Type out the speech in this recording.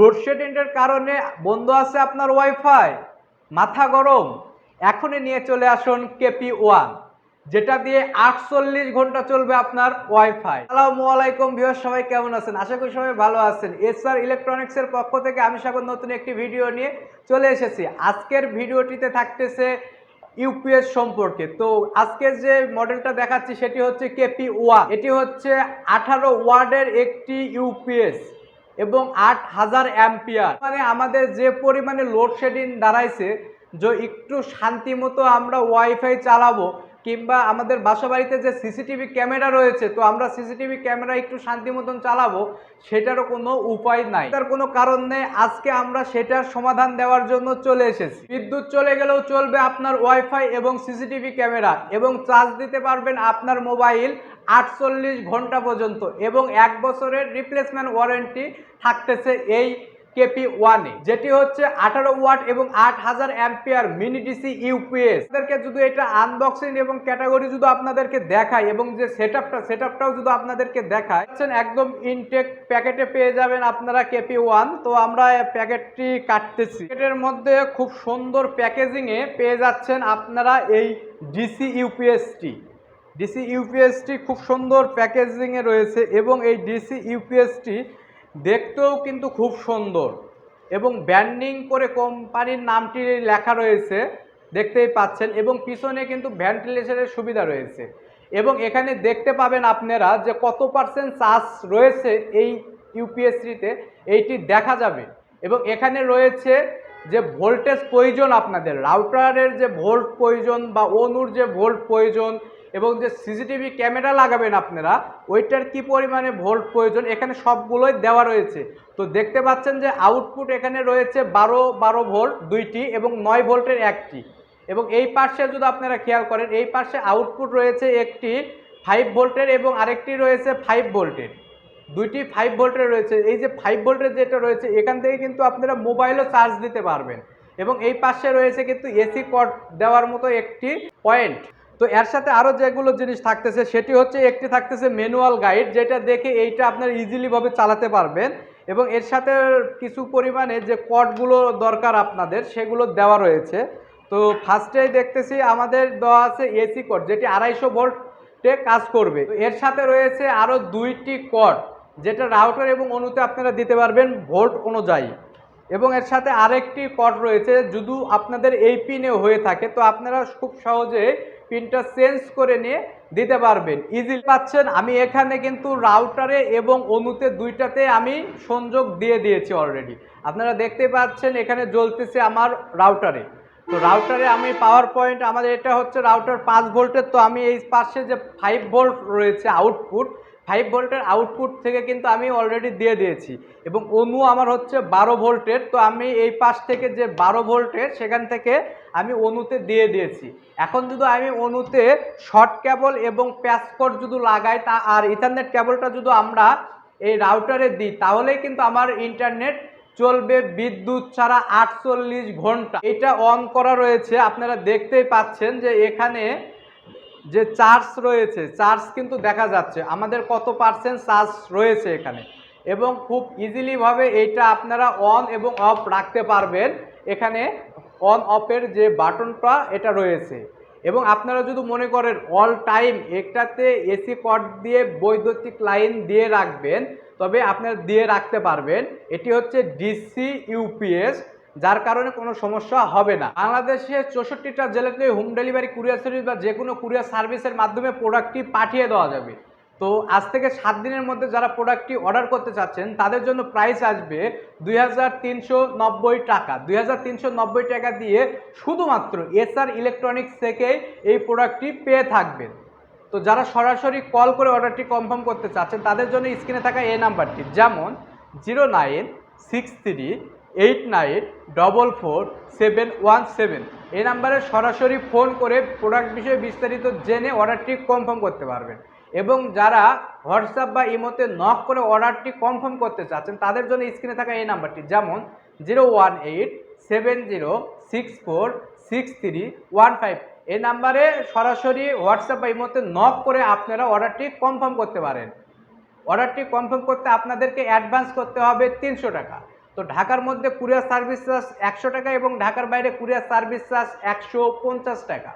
লোডশেডিংয়ের কারণে বন্ধ আছে আপনার ওয়াইফাই, মাথা গরম। এখনই নিয়ে চলে আসুন কেপি ওয়ান, যেটা দিয়ে আটচল্লিশ ঘণ্টা চলবে আপনার ওয়াইফাই। আসসালামু আলাইকুম ভিউয়ার সবাই কেমন আছেন? আশা করি সবাই ভালো আছেন। এসআর ইলেকট্রনিক্সের পক্ষ থেকে আমি স্বাগত, নতুন একটি ভিডিও নিয়ে চলে এসেছি। আজকের ভিডিওটিতে থাকতেছে ইউপিএস সম্পর্কে। তো আজকে যে মডেলটা দেখাচ্ছি, সেটি হচ্ছে কেপি ওয়ান। এটি হচ্ছে আঠারো ওয়ার্ডের একটি ইউপিএস। এবং আট হাজার অ্যাম্পিয়ার। মানে আমাদের যে পরিমাণে লোডশেডিং দাঁড়াইছে, যে একটু শান্তি মতো আমরা ওয়াইফাই চালাবো কিংবা আমাদের বাসা বাড়িতে যে সিসিটিভি ক্যামেরা রয়েছে, তো আমরা সিসিটিভি ক্যামেরা একটু শান্তি মতন চালাবো, সেটারও কোনো উপায় নাই। তার কোনো কারণ নেই, আজকে আমরা সেটার সমাধান দেওয়ার জন্য চলে এসেছি। বিদ্যুৎ চলে গেলেও চলবে আপনার ওয়াইফাই এবং সিসিটিভি ক্যামেরা, এবং চার্জ দিতে পারবেন আপনার মোবাইল আটচল্লিশ ঘণ্টা পর্যন্ত, এবং এক বছরের রিপ্লেসমেন্ট ওয়ারেন্টি থাকতেছে এই কেপি ওয়ানে যেটি হচ্ছে আঠারো ওয়াট এবং আট হাজার অ্যাম্পিয়ার মিনি ডিসি ইউপিএস আপনাদেরকে যদি এটা আনবক্সিং এবং ক্যাটাগরি যদি আপনাদেরকে দেখায় এবং যে সেট আপটা সেট আপটাও যদি আপনাদেরকে দেখায় একদম ইনটেক প্যাকেটে পেয়ে যাবেন আপনারা কেপি ওয়ান তো আমরা প্যাকেটটি কাটতেছি। প্যাকেটের মধ্যে খুব সুন্দর প্যাকেজিংয়ে পেয়ে যাচ্ছেন আপনারা এই ডিসি ইউপিএসটি ডিসি ইউপিএসটি খুব সুন্দর প্যাকেজিংয়ে রয়েছে এবং এই ডিসি ইউপিএসটি দেখতেও কিন্তু খুব সুন্দর এবং ব্যান্ডিং করে কোম্পানির নামটি লেখা রয়েছে, দেখতেই পাচ্ছেন, এবং পিছনে কিন্তু ভেন্টিলেশনের সুবিধা রয়েছে। এবং এখানে দেখতে পাবেন আপনারা যে কত পার্সেন্ট চার্জ রয়েছে এই ইউপিএসসিতে, এইটি দেখা যাবে। এবং এখানে রয়েছে যে ভোল্টেজ প্রয়োজন আপনাদের রাউটারের যে ভোল্ট প্রয়োজন বা অনুর যে ভোল্ট প্রয়োজন এবং যে সিসিটিভি ক্যামেরা লাগাবেন আপনারা, ওইটার কি পরিমাণে ভোল্ট প্রয়োজন এখানে সবগুলোই দেওয়া রয়েছে। তো দেখতে পাচ্ছেন যে আউটপুট এখানে রয়েছে বারো বারো ভোল্ট দুইটি এবং নয় ভোল্টের একটি। এবং এই পাশে যদি আপনারা খেয়াল করেন, এই পাশে আউটপুট রয়েছে একটি ফাইভ ভোল্টের এবং আরেকটি রয়েছে ফাইভ ভোল্টের। দুইটি ফাইভ ভোল্টের রয়েছে। এই যে ফাইভ ভোল্টের যেটা রয়েছে, এখান থেকে কিন্তু আপনারা মোবাইলও চার্জ দিতে পারবেন। এবং এই পাশে রয়েছে কিন্তু এসি কট দেওয়ার মতো একটি পয়েন্ট তো এর সাথে আরও যেগুলো জিনিস থাকতেছে, সেটি হচ্ছে একটি থাকতেছে ম্যানুয়াল গাইড যেটা দেখে এইটা আপনার ইজিলিভাবে চালাতে পারবেন। এবং এর সাথে কিছু পরিমাণে যে কটগুলো দরকার আপনাদের, সেগুলো দেওয়া রয়েছে। তো ফার্স্টেই দেখতেছি আমাদের দেওয়া আছে এসি কট যেটি আড়াইশো ভোল্টে কাজ করবে। এর সাথে রয়েছে আরও দুইটি কট যেটা রাউটার এবং অনুতে আপনারা দিতে পারবেন ভোল্ট অনুযায়ী। এবং এর সাথে আরেকটি কট রয়েছে যদি আপনাদের এই পিনে হয়ে থাকে, তো আপনারা খুব সহজে পিনটা চেঞ্জ করে নিয়ে দিতে পারবেন। ইজিলি পাচ্ছেন, আমি এখানে কিন্তু রাউটারে এবং অনুতে দুইটাতে আমি সংযোগ দিয়ে দিয়েছি অলরেডি আপনারা দেখতে পাচ্ছেন, এখানে জ্বলতেছে আমার রাউটারে তো রাউটারে আমি পাওয়ার পয়েন্ট আমাদের এটা হচ্ছে রাউটার পাঁচ ভোল্টের তো আমি এই পাশে যে ফাইভ ভোল্ট রয়েছে আউটপুট ফাইভ ভোল্টের আউটপুট থেকে কিন্তু আমি অলরেডি দিয়ে দিয়েছি। এবং অনু আমার হচ্ছে বারো ভোল্টের, তো আমি এই পাশ থেকে যে বারো ভোল্টের, সেখান থেকে আমি অনুতে দিয়ে দিয়েছি। এখন যদি আমি অনুতে শর্ট কেবল এবং প্যাসকট যদি লাগাই, তা আর ইথারনেট কেবলটা যদি আমরা এই রাউটারে দিই, তাহলেই কিন্তু আমার ইন্টারনেট চলবে বিদ্যুৎ ছাড়া আটচল্লিশ ঘণ্টা। এটা অন করা রয়েছে, আপনারা দেখতেই পাচ্ছেন যে এখানে যে চার্জ রয়েছে চার্জ কিন্তু দেখা যাচ্ছে। আমাদের কত পার্সেন্ট চার্জ রয়েছে এখানে? এবং খুব ইজিলিভাবে এইটা আপনারা অন এবং অফ রাখতে পারবেন। এখানে অন অফের যে বাটনটা, এটা রয়েছে। এবং আপনারা যদি মনে করেন অল টাইম একটাতে এসি কট দিয়ে বৈদ্যুতিক লাইন দিয়ে রাখবেন, তবে আপনারা দিয়ে রাখতে পারবেন। এটি হচ্ছে ডিসি ইউপিএস যার কারণে কোনো সমস্যা হবে না। বাংলাদেশের চৌষট্টিটা জেলাতে হোম ডেলিভারি, কুরিয়ার সার্ভিস বা যে কোনো কুরিয়ার সার্ভিসের মাধ্যমে প্রোডাক্টটি পাঠিয়ে দেওয়া যাবে। তো আজ থেকে সাত দিনের মধ্যে যারা প্রোডাক্টটি অর্ডার করতে চাচ্ছেন, তাদের জন্য প্রাইস আসবে দুই হাজার তিনশো নব্বই টাকা। দুই হাজার তিনশো নব্বই টাকা দিয়ে শুধুমাত্র এসআর ইলেকট্রনিক্স থেকে এই প্রোডাক্টটি পেয়ে থাকবেন। তো যারা সরাসরি কল করে অর্ডারটি কনফার্ম করতে চাচ্ছেন, তাদের জন্য স্ক্রিনে থাকা এই নাম্বারটি, যেমন zero nine six three eight nine double four seven one seven এই নাম্বারে সরাসরি ফোন করে প্রোডাক্ট বিষয়ে বিস্তারিত জেনে অর্ডারটি কনফার্ম করতে পারবেন। এবং যারা হোয়াটসঅ্যাপ বা ইমোতে নক করে অর্ডারটি কনফার্ম করতে চাচ্ছেন, তাদের জন্য স্ক্রিনে থাকা এই নাম্বারটি। যেমন zero one eight seven zero six four six three one five এই নাম্বারে সরাসরি হোয়াটসঅ্যাপ বা ইমোতে নক করে আপনারা অর্ডারটি কনফার্ম করতে পারেন। অর্ডারটি কনফার্ম করতে আপনাদেরকে অ্যাডভান্স করতে হবে তিনশো টাকা। তো ঢাকার মধ্যে কুরিয়ার সার্ভিস চার্জ একশো টাকা এবং ঢাকার বাইরে কুরিয়ার সার্ভিস চার্জ একশো পঞ্চাশ টাকা।